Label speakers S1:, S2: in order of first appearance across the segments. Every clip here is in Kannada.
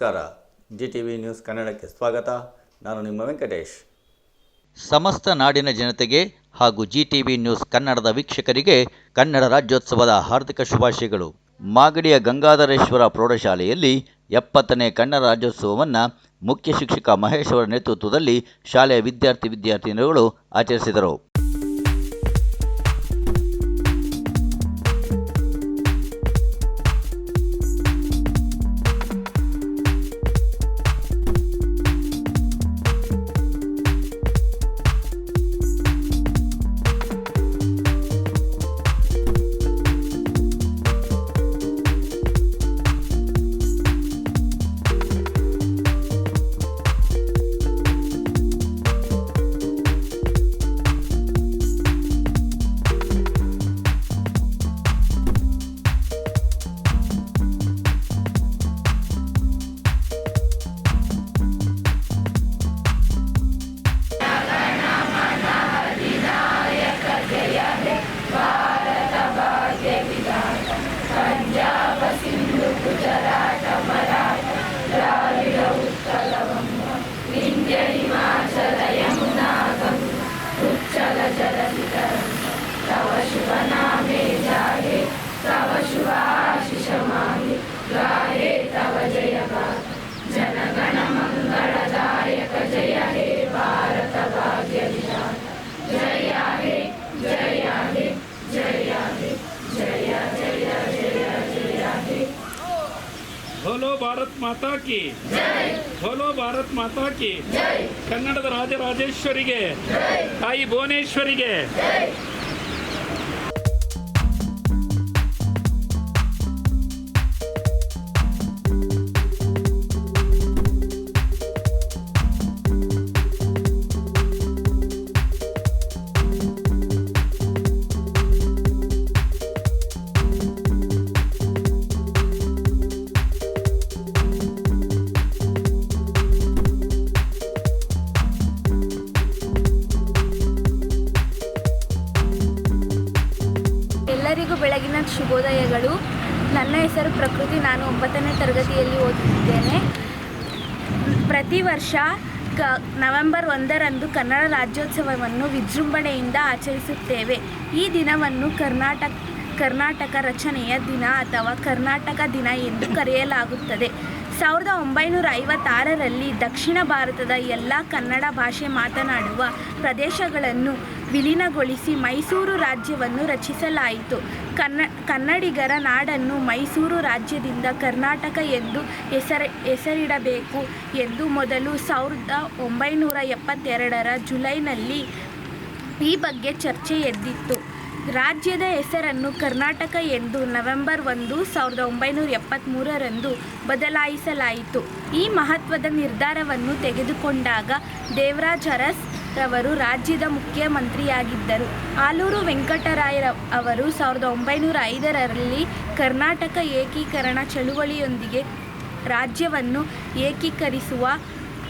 S1: ನಮಸ್ಕಾರ. ಜಿ ಟಿ ವಿ ನ್ಯೂಸ್ ಕನ್ನಡಕ್ಕೆ ಸ್ವಾಗತ. ನಾನು ನಿಮ್ಮ ವೆಂಕಟೇಶ್.
S2: ಸಮಸ್ತ ನಾಡಿನ ಜನತೆಗೆ ಹಾಗೂ ಜಿ ಟಿ ವಿ ನ್ಯೂಸ್ ಕನ್ನಡದ ವೀಕ್ಷಕರಿಗೆ ಕನ್ನಡ ರಾಜ್ಯೋತ್ಸವದ ಹಾರ್ದಿಕ ಶುಭಾಶಯಗಳು. ಮಾಗಡಿಯ ಗಂಗಾಧರೇಶ್ವರ ಪ್ರೌಢಶಾಲೆಯಲ್ಲಿ ಎಪ್ಪತ್ತನೇ ಕನ್ನಡ ರಾಜ್ಯೋತ್ಸವವನ್ನು ಮುಖ್ಯ ಶಿಕ್ಷಕ ಮಹೇಶ್ ಅವರ ನೇತೃತ್ವದಲ್ಲಿ ಶಾಲೆಯ ವಿದ್ಯಾರ್ಥಿ ವಿದ್ಯಾರ್ಥಿನಿಗಳು ಆಚರಿಸಿದರು.
S3: ಮಾತಾ ಕಿ. ಬೋಲೋ ಭಾರತ್ ಮಾತಾ ಕಿ. ಕನ್ನಡದ ರಾಜರಾಜೇಶ್ವರಿಗೆ ತಾಯಿ ಭುವನೇಶ್ವರಿಗೆ.
S4: ಶುಭೋದಯಗಳು. ನನ್ನ ಹೆಸರು ಪ್ರಕೃತಿ. ನಾನು ಒಂಬತ್ತನೇ ತರಗತಿಯಲ್ಲಿ ಓದುತ್ತಿದ್ದೇನೆ. ಪ್ರತಿ ವರ್ಷ ಕ, ನವೆಂಬರ್ ಒಂದರಂದು ಕನ್ನಡ ರಾಜ್ಯೋತ್ಸವವನ್ನು ವಿಜೃಂಭಣೆಯಿಂದ ಆಚರಿಸುತ್ತೇವೆ. ಈ ದಿನವನ್ನು ಕರ್ನಾಟಕ ಕರ್ನಾಟಕ ರಚನೆಯ ದಿನ ಅಥವಾ ಕರ್ನಾಟಕ ದಿನ ಎಂದು ಕರೆಯಲಾಗುತ್ತದೆ. ಸಾವಿರದ ಒಂಬೈನೂರ ಐವತ್ತಾರರಲ್ಲಿ ದಕ್ಷಿಣ ಭಾರತದ ಎಲ್ಲ ಕನ್ನಡ ಭಾಷೆ ಮಾತನಾಡುವ ಪ್ರದೇಶಗಳನ್ನು ವಿಲೀನಗೊಳಿಸಿ ಮೈಸೂರು ರಾಜ್ಯವನ್ನು ರಚಿಸಲಾಯಿತು. ಕನ್ನ, ಕನ್ನಡಿಗರ ನಾಡನ್ನು ಮೈಸೂರು ರಾಜ್ಯದಿಂದ ಕರ್ನಾಟಕ ಎಂದು ಹೆಸರ, ಹೆಸರಿಡಬೇಕು ಎಂದು ಮೊದಲು ಸಾವಿರದ ಒಂಬೈನೂರ ಎಪ್ಪತ್ತೆರಡರ ಜುಲೈನಲ್ಲಿ ಈ ಬಗ್ಗೆ ಚರ್ಚೆ ಎದ್ದಿತ್ತು. ರಾಜ್ಯದ ಹೆಸರನ್ನು ಕರ್ನಾಟಕ ಎಂದು ನವೆಂಬರ್ ಒಂದು ಸಾವಿರದ ಒಂಬೈನೂರ ಎಪ್ಪತ್ತ್ಮೂರರಂದು ಬದಲಾಯಿಸಲಾಯಿತು. ಈ ಮಹತ್ವದ ನಿರ್ಧಾರವನ್ನು ತೆಗೆದುಕೊಂಡಾಗ ದೇವರಾಜ್ ಅರಸ್ ರವರು ರಾಜ್ಯದ ಮುಖ್ಯಮಂತ್ರಿಯಾಗಿದ್ದರು. ಆಲೂರು ವೆಂಕಟರಾಯ ಅವರು ಸಾವಿರದ ಒಂಬೈನೂರ ಐದರಲ್ಲಿ ಕರ್ನಾಟಕ ಏಕೀಕರಣ ಚಳುವಳಿಯೊಂದಿಗೆ ರಾಜ್ಯವನ್ನು ಏಕೀಕರಿಸುವ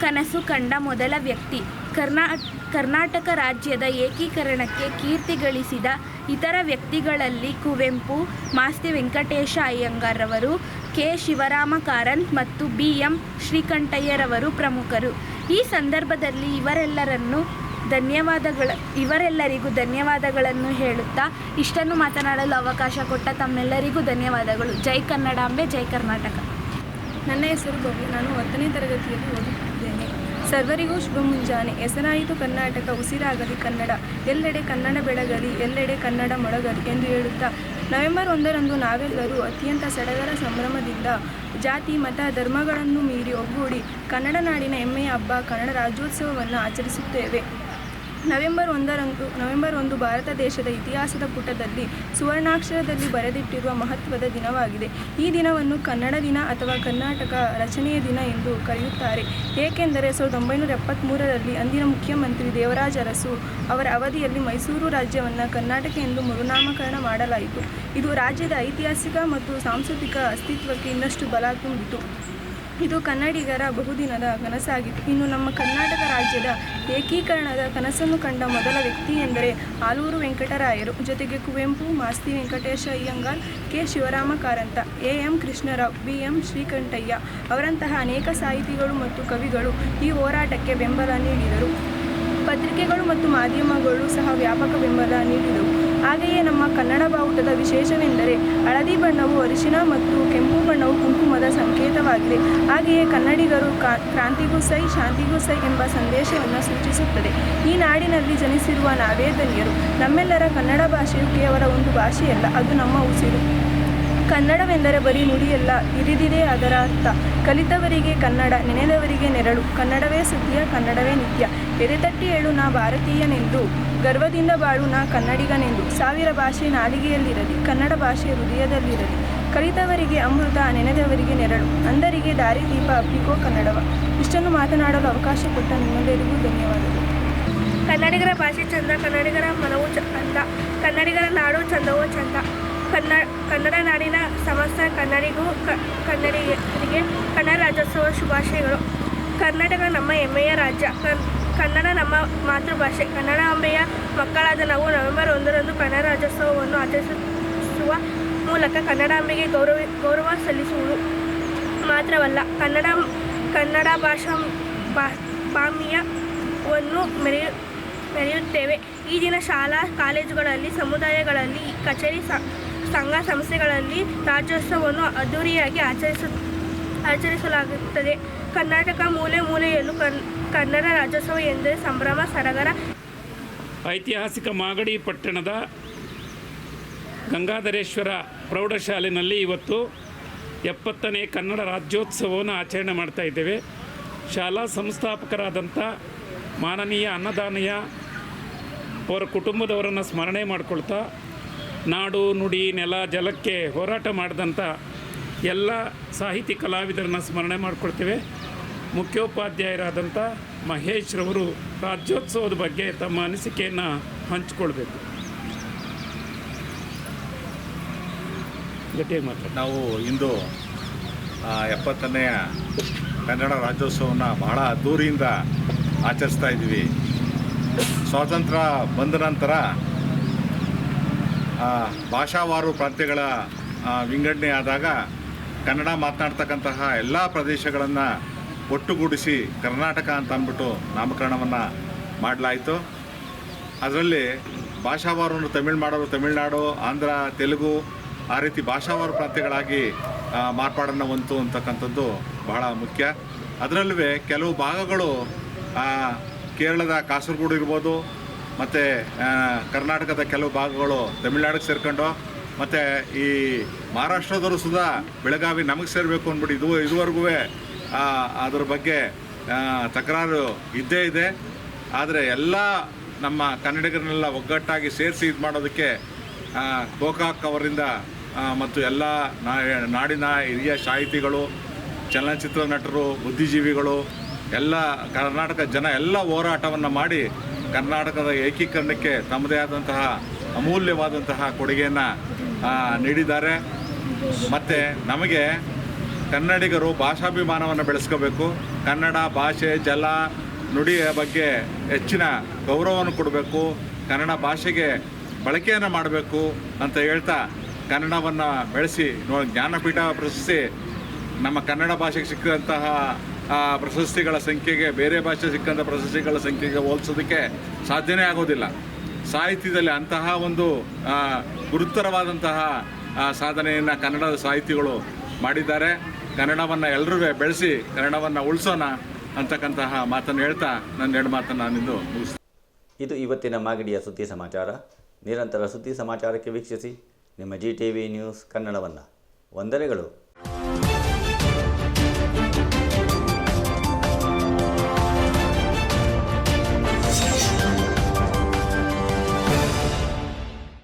S4: ಕನಸು ಕಂಡ ಮೊದಲ ವ್ಯಕ್ತಿ. ಕರ್ನಾ, ಕರ್ನಾಟಕ ರಾಜ್ಯದ ಏಕೀಕರಣಕ್ಕೆ ಕೀರ್ತಿ ಗಳಿಸಿದ ಇತರ ವ್ಯಕ್ತಿಗಳಲ್ಲಿ ಕುವೆಂಪು, ಮಾಸ್ತಿ ವೆಂಕಟೇಶ ಅಯ್ಯಂಗಾರವರು ಕೆ. ಶಿವರಾಮ ಕಾರಂತ್ ಮತ್ತು ಬಿ. ಎಂ. ಶ್ರೀಕಂಠಯ್ಯರವರು ಪ್ರಮುಖರು. ಈ ಸಂದರ್ಭದಲ್ಲಿ ಇವರೆಲ್ಲರನ್ನು ಧನ್ಯವಾದಗಳ, ಇವರೆಲ್ಲರಿಗೂ ಧನ್ಯವಾದಗಳನ್ನು ಹೇಳುತ್ತಾ ಇಷ್ಟನ್ನು ಮಾತನಾಡಲು ಅವಕಾಶ ಕೊಟ್ಟ ತಮ್ಮೆಲ್ಲರಿಗೂ ಧನ್ಯವಾದಗಳು. ಜೈ ಕನ್ನಡಾಂಬೆ, ಜೈ ಕರ್ನಾಟಕ.
S5: ನನ್ನ ಹೆಸರು ಗೌರಿ ನಾನು ಹತ್ತನೇ ತರಗತಿಯಲ್ಲಿ ಓದುತ್ತಿದ್ದೇನೆ. ಸರ್ವರಿಗೂ ಶುಭ ಮುಂಜಾನೆ ಹೆಸರಾಯಿತು ಕರ್ನಾಟಕ, ಉಸಿರಾಗಲಿ ಕನ್ನಡ. ಎಲ್ಲೆಡೆ ಕನ್ನಡ ಬೆಳಗಲಿ, ಎಲ್ಲೆಡೆ ಕನ್ನಡ ಮೊಳಗಲಿ ಎಂದು ಹೇಳುತ್ತಾ, ನವೆಂಬರ್ ಒಂದರಂದು ನಾವೆಲ್ಲರೂ ಅತ್ಯಂತ ಸಡಗರ ಸಂಭ್ರಮದಿಂದ ಜಾತಿ, ಮತ, ಧರ್ಮಗಳನ್ನು ಮೀರಿ ಒಗ್ಗೂಡಿ ಕನ್ನಡ ನಾಡಿನ ಹೆಮ್ಮೆಯ ಹಬ್ಬ, ಕನ್ನಡ ರಾಜ್ಯೋತ್ಸವವನ್ನು ಆಚರಿಸುತ್ತೇವೆ. ನವೆಂಬರ್ ಒಂದರಂದು, ನವೆಂಬರ್ ಒಂದು ಭಾರತ ದೇಶದ ಇತಿಹಾಸದ ಪುಟದಲ್ಲಿ ಸುವರ್ಣಾಕ್ಷರದಲ್ಲಿ ಬರೆದಿಟ್ಟಿರುವ ಮಹತ್ವದ ದಿನವಾಗಿದೆ. ಈ ದಿನವನ್ನು ಕನ್ನಡ ದಿನ ಅಥವಾ ಕರ್ನಾಟಕ ರಚನೆಯ ದಿನ ಎಂದು ಕರೆಯುತ್ತಾರೆ. ಏಕೆಂದರೆ ಸಾವಿರದ ಒಂಬೈನೂರ ಎಪ್ಪತ್ತ್ಮೂರರಲ್ಲಿ ಅಂದಿನ ಮುಖ್ಯಮಂತ್ರಿ ದೇವರಾಜ ಅರಸು ಅವರ ಅವಧಿಯಲ್ಲಿ ಮೈಸೂರು ರಾಜ್ಯವನ್ನು ಕರ್ನಾಟಕ ಎಂದು ಮರುನಾಮಕರಣ ಮಾಡಲಾಯಿತು. ಇದು ರಾಜ್ಯದ ಐತಿಹಾಸಿಕ ಮತ್ತು ಸಾಂಸ್ಕೃತಿಕ ಅಸ್ತಿತ್ವಕ್ಕೆ ಇನ್ನಷ್ಟು ಬಲ ತುಂಬಿತು. ಇದು ಕನ್ನಡಿಗರ ಬಹುದಿನದ ಕನಸಾಗಿತ್ತು. ಇನ್ನು ನಮ್ಮ ಕರ್ನಾಟಕ ರಾಜ್ಯದ ಏಕೀಕರಣದ ಕನಸನ್ನು ಕಂಡ ಮೊದಲ ವ್ಯಕ್ತಿ ಎಂದರೆ ಆಲೂರು ವೆಂಕಟರಾಯರು. ಜೊತೆಗೆ Kuvempu, Masti Venkatesha Iyengar K. Shivarama Karanth A. M. Krishnarao, B. M. Srikantaiah ಅವರಂತಹ ಅನೇಕ ಸಾಹಿತಿಗಳು ಮತ್ತು ಕವಿಗಳು ಈ ಹೋರಾಟಕ್ಕೆ ಬೆಂಬಲ ನೀಡಿದರು. ಪತ್ರಿಕೆಗಳು ಮತ್ತು ಮಾಧ್ಯಮಗಳು ಸಹ ವ್ಯಾಪಕ ಬೆಂಬಲ ನೀಡಿದವು. ಹಾಗೆಯೇ ನಮ್ಮ ಕನ್ನಡ ಬಾವುಟದ ವಿಶೇಷವೆಂದರೆ ಹಳದಿ ಬಣ್ಣವು ಅರಿಶಿನ ಮತ್ತು ಕೆಂಪು ಬಣ್ಣವು ಕುಂಕುಮದ ಸಂಕೇತವಾಗಿದೆ. ಹಾಗೆಯೇ ಕನ್ನಡಿಗರು ಕ್ರಾಂತಿಗೂ ಸೈ, ಶಾಂತಿಗೂ ಸೈ ಎಂಬ ಸಂದೇಶವನ್ನು ಸೂಚಿಸುತ್ತದೆ. ಈ ನಾಡಿನಲ್ಲಿ ಜನಿಸಿರುವ ನಾವೇ ಧನ್ಯರು. ನಮ್ಮೆಲ್ಲರ ಕನ್ನಡ ಭಾಷೆಯು ಕೇವಲ ಒಂದು ಭಾಷೆಯಲ್ಲ, ಅದು ನಮ್ಮ ಉಸಿರು. ಕನ್ನಡವೆಂದರೆ ಬರೀ ನುಡಿಯಲ್ಲ, ಇರಿದಿದೆ ಅದರ ಅರ್ಥ. ಕಲಿತವರಿಗೆ ಕನ್ನಡ, ನೆನೆದವರಿಗೆ ನೆರಳು. ಕನ್ನಡವೇ ಸುದ್ದಿಯ ಕನ್ನಡವೇ ನಿತ್ಯ. ಎದೆತಟ್ಟಿ ಹೇಳು ನಾ ಭಾರತೀಯನೆಂದು. ಗರ್ವದಿಂದ ಬಾಳು ನಾ ಕನ್ನಡಿಗನೆಂದು ಸಾವಿರ ಭಾಷೆ ನಾಲಿಗೆಯಲ್ಲಿರಲಿ, ಕನ್ನಡ ಭಾಷೆ ಹೃದಯದಲ್ಲಿರಲಿ. ಕಲಿತವರಿಗೆ ಅಮೃತ, ನೆನೆದವರಿಗೆ ನೆರಳು. ಅಂದರಿಗೆ ದಾರಿದೀಪ ಅಪ್ಪಿಕೋ ಕನ್ನಡವ. ಇಷ್ಟನ್ನು ಮಾತನಾಡಲು ಅವಕಾಶ ಕೊಟ್ಟ ನಿಮ್ಮೆಲ್ಲರಿಗೂ ಧನ್ಯವಾದಗಳು.
S6: ಕನ್ನಡಿಗರ ಭಾಷೆ ಚಂದ, ಕನ್ನಡಿಗರ ಮನವು ಚಂದ ಕನ್ನಡಿಗರ ನಾಡು ಚಂದವೋ ಚಂದ. ಕನ್ನ, ಕನ್ನಡ ನಾಡಿನ ಸಮಸ್ತ ಕನ್ನಡಿಗೂ ಕನ್ನಡಿಗರಿಗೆ ಕನ್ನಡ ರಾಜ್ಯೋತ್ಸವ ಶುಭಾಶಯಗಳು. ಕರ್ನಾಟಕ ನಮ್ಮ ಹೆಮ್ಮೆಯ ರಾಜ್ಯ. ಕನ್ನಡ ನಮ್ಮ ಮಾತೃಭಾಷೆ. ಕನ್ನಡಾಂಬೆಯ ಮಕ್ಕಳಾದ ನಾವು ನವೆಂಬರ್ ಒಂದರಂದು ಕನ್ನಡ ರಾಜ್ಯೋತ್ಸವವನ್ನು ಆಚರಿಸುವ ಮೂಲಕ ಕನ್ನಡಾಂಬೆಗೆ ಗೌರವ ಗೌರವ ಸಲ್ಲಿಸುವುದು ಮಾತ್ರವಲ್ಲ, ಕನ್ನಡ ಕನ್ನಡ ಭಾಷಾ ಬಾ ಮೆರೆಯು ಮೆರೆಯ, ಮೆರೆಯುತ್ತೇವೆ. ಈ ದಿನ ಶಾಲಾ, ಕಾಲೇಜುಗಳಲ್ಲಿ, ಸಮುದಾಯಗಳಲ್ಲಿ, ಕಚೇರಿ ಸಂಘ ಸಂಸ್ಥೆಗಳಲ್ಲಿ ರಾಜ್ಯೋತ್ಸವವನ್ನು ಅದ್ದೂರಿಯಾಗಿ ಆಚರಿಸು, ಆಚರಿಸಲಾಗುತ್ತದೆ. ಕರ್ನಾಟಕ ಮೂಲೆ ಮೂಲೆಯಲ್ಲೂ ಕನ್, ಕನ್ನಡ ರಾಜ್ಯೋತ್ಸವ ಎಂದರೆ ಸಂಭ್ರಮ ಸಡಗರ
S3: ಐತಿಹಾಸಿಕ ಮಾಗಡಿ ಪಟ್ಟಣದ ಗಂಗಾಧರೇಶ್ವರ ಪ್ರೌಢಶಾಲೆಯಲ್ಲಿ ಇವತ್ತು ಎಪ್ಪತ್ತನೇ ಕನ್ನಡ ರಾಜ್ಯೋತ್ಸವವನ್ನು ಆಚರಣೆ ಮಾಡ್ತಾ ಇದ್ದೇವೆ. ಶಾಲಾ ಸಂಸ್ಥಾಪಕರಾದಂಥ ಮಾನನೀಯ ಅನ್ನದಾನೀಯ ಅವರ ಕುಟುಂಬದವರನ್ನು ಸ್ಮರಣೆ ಮಾಡಿಕೊಳ್ತಾ ನಾಡು, ನುಡಿ, ನೆಲ, ಜಲಕ್ಕೆ ಹೋರಾಟ ಮಾಡಿದಂಥ ಎಲ್ಲ ಸಾಹಿತಿ ಕಲಾವಿದರನ್ನು ಸ್ಮರಣೆ ಮಾಡ್ಕೊಳ್ತೇವೆ. ಮುಖ್ಯೋಪಾಧ್ಯಾಯರಾದಂಥ ಮಹೇಶ್ ರವರು ರಾಜ್ಯೋತ್ಸವದ ಬಗ್ಗೆ ತಮ್ಮ ಅನಿಸಿಕೆಯನ್ನು ಹಂಚಿಕೊಳ್ಬೇಕು.
S7: ನಾವು ಇಂದು ಎಪ್ಪತ್ತನೆಯ ಕನ್ನಡ ರಾಜ್ಯೋತ್ಸವವನ್ನು ಬಹಳ ದೂರಿಯಿಂದ ಆಚರಿಸ್ತಾ ಇದ್ದೀವಿ. ಸ್ವಾತಂತ್ರ್ಯ ಬಂದ ನಂತರ ಭಾಷಾವಾರು ಪ್ರಾಂತ್ಯಗಳ ವಿಂಗಡಣೆ ಆದಾಗ ಕನ್ನಡ ಮಾತನಾಡ್ತಕ್ಕಂತಹ ಎಲ್ಲ ಪ್ರದೇಶಗಳನ್ನು ಒಟ್ಟುಗೂಡಿಸಿ ಕರ್ನಾಟಕ ಅಂತ ಅಂದ್ಬಿಟ್ಟು ನಾಮಕರಣವನ್ನು ಮಾಡಲಾಯಿತು. ಅದರಲ್ಲಿ ಭಾಷಾವಾರವನ್ನು ತಮಿಳು ಮಾಡೋರು ತಮಿಳುನಾಡು, ಆಂಧ್ರ, ತೆಲುಗು ಆ ರೀತಿ ಭಾಷಾವಾರು ಪ್ರಾಂತ್ಯಗಳಾಗಿ ಮಾರ್ಪಾಡನ್ನು ಹೊಂತು ಅಂತಕ್ಕಂಥದ್ದು ಬಹಳ ಮುಖ್ಯ. ಅದರಲ್ಲೂ ಕೆಲವು ಭಾಗಗಳು ಕೇರಳದ ಕಾಸರಗೋಡು ಇರ್ಬೋದು, ಮತ್ತು ಕರ್ನಾಟಕದ ಕೆಲವು ಭಾಗಗಳು ತಮಿಳ್ನಾಡಿಗೆ ಸೇರ್ಕೊಂಡು, ಮತ್ತು ಈ ಮಹಾರಾಷ್ಟ್ರದವರು ಸುದಾ ಬೆಳಗಾವಿ ನಮಗೆ ಸೇರಬೇಕು ಅಂದ್ಬಿಟ್ಟು ಇದು ಇದುವರೆಗೂ ಅದ್ರ ಬಗ್ಗೆ ತಕರಾರು ಇದ್ದೇ ಇದೆ. ಆದರೆ ಎಲ್ಲ ನಮ್ಮ ಕನ್ನಡಿಗರನ್ನೆಲ್ಲ ಒಗ್ಗಟ್ಟಾಗಿ ಸೇರಿಸಿ ಇದು ಮಾಡೋದಕ್ಕೆ ಗೋಕಾಕ್ ಅವರಿಂದ ಮತ್ತು ಎಲ್ಲ ನಾಡಿನ ಹಿರಿಯ ಸಾಹಿತಿಗಳು, ಚಲನಚಿತ್ರ ನಟರು, ಬುದ್ಧಿಜೀವಿಗಳು, ಎಲ್ಲ ಕರ್ನಾಟಕ ಜನ ಎಲ್ಲ ಹೋರಾಟವನ್ನು ಮಾಡಿ ಕರ್ನಾಟಕದ ಏಕೀಕರಣಕ್ಕೆ ತಮ್ಮದೇ ಆದಂತಹ ಅಮೂಲ್ಯವಾದಂತಹ ಕೊಡುಗೆಯನ್ನು ನೀಡಿದ್ದಾರೆ. ಮತ್ತು ನಮಗೆ ಕನ್ನಡಿಗರು ಭಾಷಾಭಿಮಾನವನ್ನು ಬೆಳೆಸ್ಕೋಬೇಕು. ಕನ್ನಡ ಭಾಷೆ, ಜಲ, ನುಡಿಯ ಬಗ್ಗೆ ಹೆಚ್ಚಿನ ಗೌರವವನ್ನು ಕೊಡಬೇಕು. ಕನ್ನಡ ಭಾಷೆಗೆ ಬಳಕೆಯನ್ನು ಮಾಡಬೇಕು ಅಂತ ಹೇಳ್ತಾ ಕನ್ನಡವನ್ನು ಬೆಳೆಸಿ ನೋ, ಜ್ಞಾನಪೀಠ ಪ್ರಶಸ್ತಿ, ನಮ್ಮ ಕನ್ನಡ ಭಾಷೆಗೆ ಸಿಕ್ಕಂತಹ ಪ್ರಶಸ್ತಿಗಳ ಸಂಖ್ಯೆಗೆ, ಬೇರೆ ಭಾಷೆ ಸಿಕ್ಕಂಥ ಪ್ರಶಸ್ತಿಗಳ ಸಂಖ್ಯೆಗೆ ಹೋಲಿಸೋದಕ್ಕೆ ಸಾಧ್ಯನೇ ಆಗೋದಿಲ್ಲ. ಸಾಹಿತ್ಯದಲ್ಲಿ ಅಂತಹ ಒಂದು ಗುರುತರವಾದಂತಹ ಸಾಧನೆಯನ್ನು ಕನ್ನಡದ ಸಾಹಿತಿಗಳು ಮಾಡಿದ್ದಾರೆ. ಕನ್ನಡವನ್ನು ಎಲ್ಲರೂ ಬೆಳೆಸಿ, ಕನ್ನಡವನ್ನು ಉಳಿಸೋಣ ಅಂತಕ್ಕಂತಹ ಮಾತನ್ನು ಹೇಳ್ತಾ ನನ್ನ ಎರಡು ಮಾತನ್ನು ನಾನಿಂದು
S1: ಇದು ಇವತ್ತಿನ ಮಾಗಡಿಯ ಸುದ್ದಿ ಸಮಾಚಾರ. ನಿರಂತರ ಸುದ್ದಿ ಸಮಾಚಾರಕ್ಕೆ ವೀಕ್ಷಿಸಿ. ನಿಮ್ಮ ಜಿ ಟಿ ವಿ ನ್ಯೂಸ್ ಕನ್ನಡವನ್ನು. ವಂದನೆಗಳು.